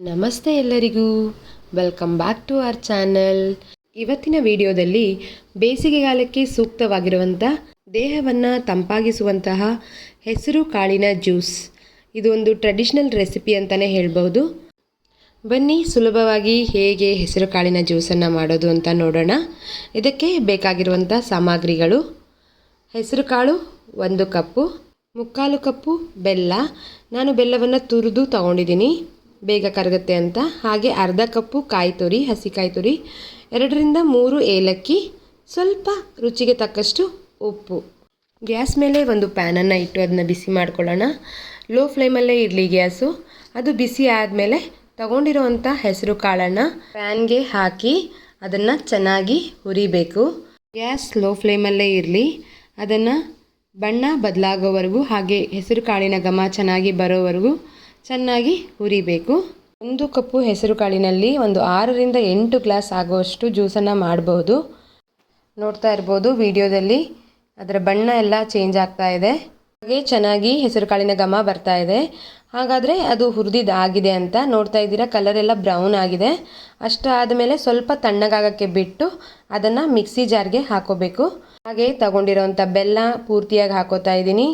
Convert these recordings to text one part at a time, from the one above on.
ನಮಸ್ತೆ ಎಲ್ಲರಿಗೂ. Welcome back to our channel ಇವತ್ತಿನ ವಿಡಿಯೋದಲ್ಲಿ ಬೇಸಿಗೆಗಾಲಕ್ಕೆ ಸೂಕ್ತವಾಗಿರುವಂಥ ದೇಹವನ್ನು ತಂಪಾಗಿಸುವಂತಹ ಹೆಸರು ಕಾಳಿನ ಜ್ಯೂಸ್. ಇದು ಒಂದು ಟ್ರೆಡಿಷ್ನಲ್ ರೆಸಿಪಿ ಅಂತಲೇ ಹೇಳ್ಬೋದು ಬನ್ನಿ, ಸುಲಭವಾಗಿ ಹೇಗೆ ಹೆಸರು ಕಾಳಿನ ಜ್ಯೂಸನ್ನು ಮಾಡೋದು ಅಂತ ನೋಡೋಣ. ಇದಕ್ಕೆ ಬೇಕಾಗಿರುವಂಥ ಸಾಮಗ್ರಿಗಳು. ಹೆಸರು ಕಾಳು ಒಂದು ಕಪ್ಪು, ಮುಕ್ಕಾಲು ಕಪ್ಪು ಬೆಲ್ಲ. ನಾನು ಬೆಲ್ಲವನ್ನು ತುರಿದು ತಗೊಂಡಿದ್ದೀನಿ. ಬೇಗ ಕರಗುತ್ತೆ ಅಂತ. ಹಾಗೆ ಅರ್ಧ ಕಪ್ಪು ಕಾಯಿ ತುರಿ, ಹಸಿ ಕಾಯಿ ತುರಿ, ಎರಡರಿಂದ ಮೂರು ಏಲಕ್ಕಿ, ಸ್ವಲ್ಪ ರುಚಿಗೆ ತಕ್ಕಷ್ಟು ಉಪ್ಪು. ಗ್ಯಾಸ್ ಮೇಲೆ ಒಂದು ಪ್ಯಾನನ್ನು ಇಟ್ಟು ಅದನ್ನ ಬಿಸಿ ಮಾಡ್ಕೊಳ್ಳೋಣ. ಲೋ ಫ್ಲೇಮಲ್ಲೇ ಇರಲಿ ಗ್ಯಾಸು. ಅದು ಬಿಸಿ ಆದಮೇಲೆ ತಗೊಂಡಿರುವಂಥ ಹೆಸರು ಕಾಳನ್ನು ಪ್ಯಾನ್ಗೆ ಹಾಕಿ ಅದನ್ನು ಚೆನ್ನಾಗಿ ಹುರಿಬೇಕು. ಗ್ಯಾಸ್ ಲೋ ಫ್ಲೇಮಲ್ಲೇ ಇರಲಿ. ಅದನ್ನು ಬಣ್ಣ ಬದಲಾಗೋವರೆಗೂ, ಹಾಗೆ ಹೆಸರು ಕಾಳಿನ ಘಮ ಚೆನ್ನಾಗಿ ಬರೋವರೆಗೂ ಚೆನ್ನಾಗಿ ಹುರಿಬೇಕು. ಒಂದು ಕಪ್ಪು ಹೆಸರು ಕಾಳಿನಲ್ಲಿ ಒಂದು ಆರರಿಂದ ಎಂಟು ಗ್ಲಾಸ್ ಆಗುವಷ್ಟು ಜ್ಯೂಸನ್ನು ಮಾಡಬಹುದು ನೋಡ್ತಾ ಇರ್ಬೋದು ವಿಡಿಯೋದಲ್ಲಿ. ಅದರ ಬಣ್ಣ ಎಲ್ಲ ಚೇಂಜ್ ಆಗ್ತಾ ಇದೆ. ಹಾಗೆ ಚೆನ್ನಾಗಿ ಹೆಸರು ಕಾಳಿನ ಘಮ ಬರ್ತಾ ಇದೆ. ಹಾಗಾದರೆ ಅದು ಹುರಿದಿದ್ದಾಗಿದೆ ಅಂತ ನೋಡ್ತಾ ಇದ್ದೀರಾ? ಕಲರ್ ಎಲ್ಲ ಬ್ರೌನ್ ಆಗಿದೆ. ಅಷ್ಟು ಆದಮೇಲೆ ಸ್ವಲ್ಪ ತಣ್ಣಗಾಗಕ್ಕೆ ಬಿಟ್ಟು ಅದನ್ನು ಮಿಕ್ಸಿ ಜಾರ್ಗೆ ಹಾಕೋಬೇಕು. ಹಾಗೆ ತಗೊಂಡಿರೋವಂಥ ಬೆಲ್ಲ ಪೂರ್ತಿಯಾಗಿ ಹಾಕೋತಾ ಇದ್ದೀನಿ.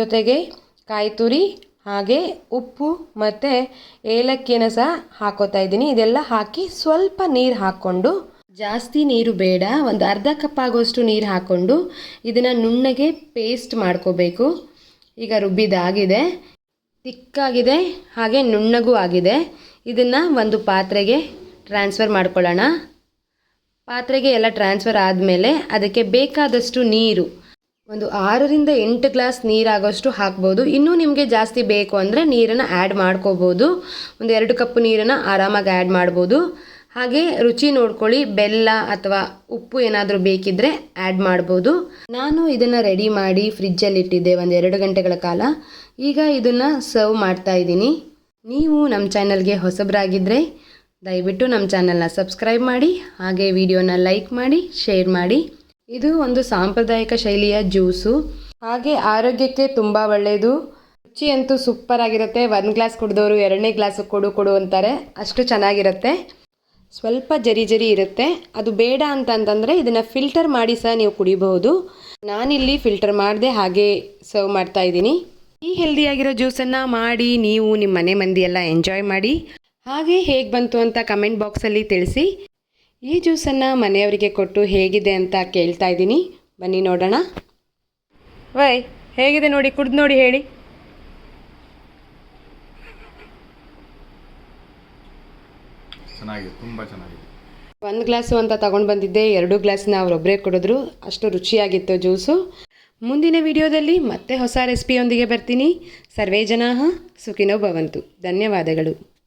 ಜೊತೆಗೆ ಕಾಯಿ ತುರಿ ಹಾಗೆ ಉಪ್ಪು ಮತ್ತು ಏಲಕ್ಕಿನ ಸಹ ಹಾಕೋತಾ ಇದ್ದೀನಿ. ಇದೆಲ್ಲ ಹಾಕಿ ಸ್ವಲ್ಪ ನೀರು ಹಾಕ್ಕೊಂಡು, ಜಾಸ್ತಿ ನೀರು ಬೇಡ, ಒಂದು ಅರ್ಧ ಕಪ್ ಆಗುವಷ್ಟು ನೀರು ಹಾಕ್ಕೊಂಡು ಇದನ್ನು ನುಣ್ಣಗೆ ಪೇಸ್ಟ್ ಮಾಡ್ಕೋಬೇಕು. ಈಗ ರುಬ್ಬಿದಾಗಿದೆ ತಿಕ್ಕಾಗಿದೆ, ಹಾಗೆ ನುಣ್ಣಗೂ ಆಗಿದೆ. ಇದನ್ನು ಒಂದು ಪಾತ್ರೆಗೆ ಟ್ರಾನ್ಸ್ಫರ್ ಮಾಡ್ಕೊಳ್ಳೋಣ. ಪಾತ್ರೆಗೆ ಎಲ್ಲ ಟ್ರಾನ್ಸ್ಫರ್ ಆದಮೇಲೆ ಅದಕ್ಕೆ ಬೇಕಾದಷ್ಟು ನೀರು ಒಂದು ಆರರಿಂದ ಎಂಟು ಗ್ಲಾಸ್ ನೀರಾಗೋಷ್ಟು ಹಾಕ್ಬೋದು. ಇನ್ನೂ ನಿಮಗೆ ಜಾಸ್ತಿ ಬೇಕು ಅಂದರೆ ನೀರನ್ನು ಆ್ಯಡ್ ಮಾಡ್ಕೋಬೋದು. ಒಂದು ಎರಡು ಕಪ್ ನೀರನ್ನು ಆರಾಮಾಗಿ ಆ್ಯಡ್ ಮಾಡ್ಬೋದು. ಹಾಗೆ ರುಚಿ ನೋಡ್ಕೊಳ್ಳಿ. ಬೆಲ್ಲ ಅಥವಾ ಉಪ್ಪು ಏನಾದರೂ ಬೇಕಿದ್ದರೆ ಆ್ಯಡ್ ಮಾಡ್ಬೋದು. ನಾನು ಇದನ್ನು ರೆಡಿ ಮಾಡಿ ಫ್ರಿಜ್ಜಲ್ಲಿ ಇಟ್ಟಿದ್ದೆ ಒಂದು ಎರಡು ಗಂಟೆಗಳ ಕಾಲ. ಈಗ ಇದನ್ನು ಸರ್ವ್ ಮಾಡ್ತಾ ಇದ್ದೀನಿ. ನೀವು ನಮ್ಮ ಚಾನಲ್ಗೆ ಹೊಸಬರಾಗಿದ್ದರೆ ದಯವಿಟ್ಟು ನಮ್ಮ ಚಾನಲ್ನ ಸಬ್ಸ್ಕ್ರೈಬ್ ಮಾಡಿ, ಹಾಗೆ ವಿಡಿಯೋನ ಲೈಕ್ ಮಾಡಿ ಶೇರ್ ಮಾಡಿ. ಇದು ಒಂದು ಸಾಂಪ್ರದಾಯಿಕ ಶೈಲಿಯ ಜ್ಯೂಸು. ಹಾಗೆ ಆರೋಗ್ಯಕ್ಕೆ ತುಂಬ ಒಳ್ಳೆಯದು ರುಚಿ ಅಂತೂ ಸೂಪರ್ ಆಗಿರುತ್ತೆ. ಒನ್ ಗ್ಲಾಸ್ ಕುಡಿದವರು ಎರಡನೇ ಗ್ಲಾಸ್ ಕೊಡು ಕೊಡು ಅಂತಾರೆ. ಅಷ್ಟು ಚೆನ್ನಾಗಿರುತ್ತೆ. ಸ್ವಲ್ಪ ಜರಿ ಜರಿ ಇರುತ್ತೆ. ಅದು ಬೇಡ ಅಂತಂತಂದರೆ ಇದನ್ನು ಫಿಲ್ಟರ್ ಮಾಡಿ ಸಹ ನೀವು ಕುಡಿಬಹುದು. ನಾನಿಲ್ಲಿ ಫಿಲ್ಟರ್ ಮಾಡದೆ ಹಾಗೆ ಸರ್ವ್ ಮಾಡ್ತಾ ಇದ್ದೀನಿ. ಈ ಹೆಲ್ದಿಯಾಗಿರೋ ಜ್ಯೂಸನ್ನು ಮಾಡಿ ನೀವು ನಿಮ್ಮ ಮನೆ ಮಂದಿ ಎಲ್ಲ ಎಂಜಾಯ್ ಮಾಡಿ. ಹಾಗೆ ಹೇಗೆ ಬಂತು ಅಂತ ಕಮೆಂಟ್ ಬಾಕ್ಸಲ್ಲಿ ತಿಳಿಸಿ. ಈ ಜ್ಯೂಸನ್ನು ಮನೆಯವರಿಗೆ ಕೊಟ್ಟು ಹೇಗಿದೆ ಅಂತ ಕೇಳ್ತಾ ಇದ್ದೀನಿ. ಬನ್ನಿ ನೋಡೋಣ. ವೈ ಹೇಗಿದೆ ನೋಡಿ ಕುಡ್ದು ನೋಡಿ ಹೇಳಿ. ಚೆನ್ನಾಗಿದೆ ತುಂಬ ಚೆನ್ನಾಗಿದೆ. ಒಂದು ಗ್ಲಾಸು ಅಂತ ತಗೊಂಡು ಬಂದಿದ್ದೆ ಎರಡು ಗ್ಲಾಸ್ನ ಅವರೊಬ್ಬರೇ ಕೊಡಿದ್ರು. ಅಷ್ಟು ರುಚಿಯಾಗಿತ್ತು ಜ್ಯೂಸು. ಮುಂದಿನ ವಿಡಿಯೋದಲ್ಲಿ ಮತ್ತೆ ಹೊಸ ರೆಸಿಪಿಯೊಂದಿಗೆ ಬರ್ತೀನಿ. ಸರ್ವೇ ಜನಾಹ ಸುಖಿನೋ ಭವಂತು. ಧನ್ಯವಾದಗಳು.